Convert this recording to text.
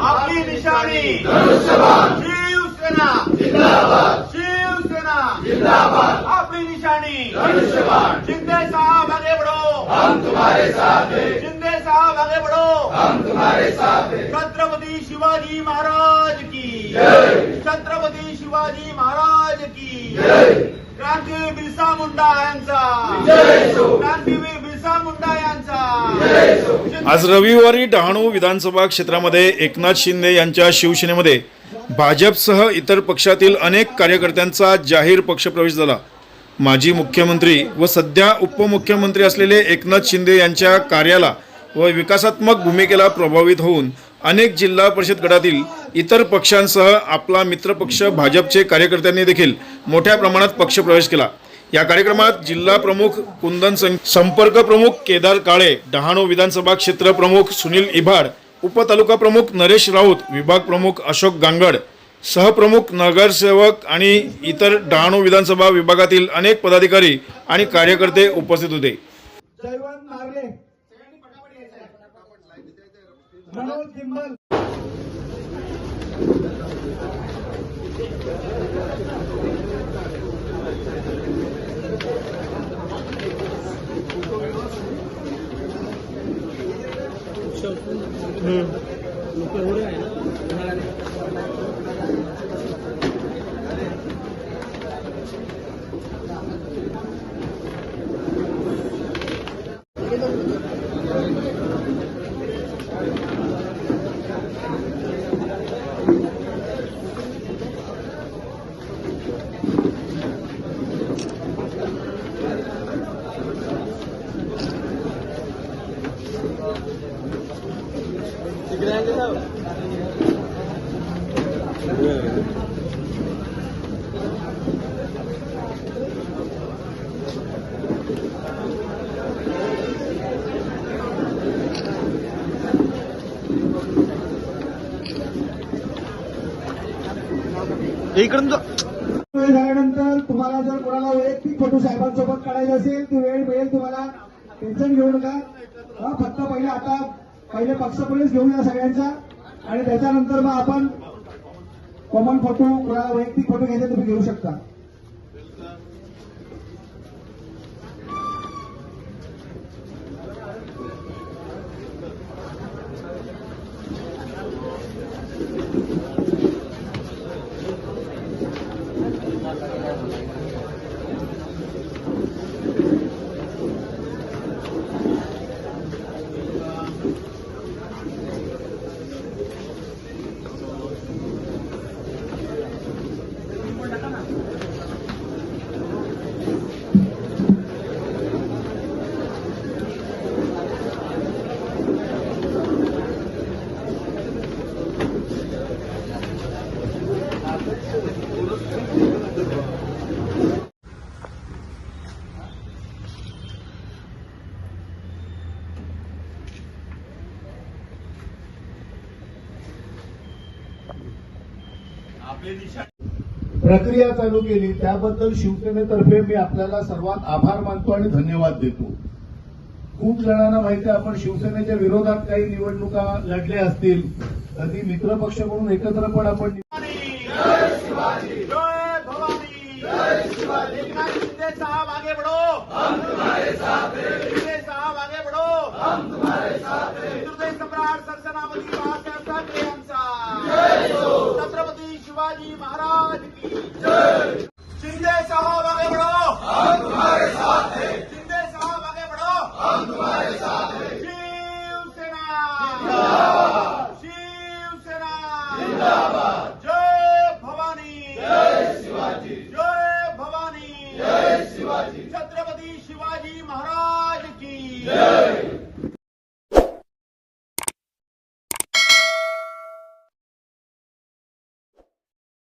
आपली निशाणी शिवसेना शिवसेना आपली निशाणी शिंदे साहब आगे बढ़ो. हम तुम्हारे साथ हैं. शिंदे साहब आगे बढ़ो. हम तुम्हारे साथ हैं. छत्रपती शिवाजी महाराज की. छत्रपती शिवाजी महाराज की. क्रांतीवीर बिरसा मुंडा यांचा क्रांतीवीर बिरसा मुंडा आज रविवारी डहाणू विधानसभा क्षेत्रामध्ये एकनाथ शिंदे यांच्या शिवसेनेमध्ये भाजपसह इतर पक्षातील अनेक कार्यकर्त्यांचा जाहीर पक्षप्रवेश झाला. माजी मुख्यमंत्री व सध्या उपमुख्यमंत्री असलेले एकनाथ शिंदे यांच्या कार्याला व विकासात्मक भूमिकेला प्रभावित होऊन अनेक जिल्हा परिषद गटातील इतर पक्षांसह आपला मित्रपक्ष भाजपचे कार्यकर्त्यांनी देखील मोठ्या प्रमाणात पक्षप्रवेश केला. या कार्यक्रमात जिल्हा प्रमुख कुंदन सं- संपर्क प्रमुख केदार काळे डहाणू विधानसभा क्षेत्र प्रमुख सुनील इभाड उपतालुका प्रमुख नरेश राऊत विभाग प्रमुख अशोक गांगड सहप्रमुख नगरसेवक आणि इतर डहाणू विधानसभा विभागातील अनेक पदाधिकारी आणि कार्यकर्ते उपस्थित होते. जयवंत नागरे मनोज किंबल वेळ झाल्यानंतर तुम्हाला जर कोणाला वैयक्तिक फोटो साहेबांसोबत काढायचा असेल ती वेळ मिळेल तुम्हाला. टेन्शन घेऊ नका. हा फक्त पहिले आता पहिले पक्षप्रवेश घेऊन या सगळ्यांचा आणि त्याच्यानंतर मग आपण कॉमन फोटो कोणाला वैयक्तिक फोटो घ्यायचे तुम्ही घेऊ शकता. प्रक्रिया चालू केली त्याबद्दल शिवसेनेतर्फे मी आपल्याला सर्वात आभार मानतो आणि धन्यवाद देतो खूप जणांना माहिती आहे आपण शिवसेनेच्या विरोधात काही निवडणुका लढल्या असतील तर ती मित्रपक्ष म्हणून एकत्र पण आपण जय भवानी शिवाजी महाराज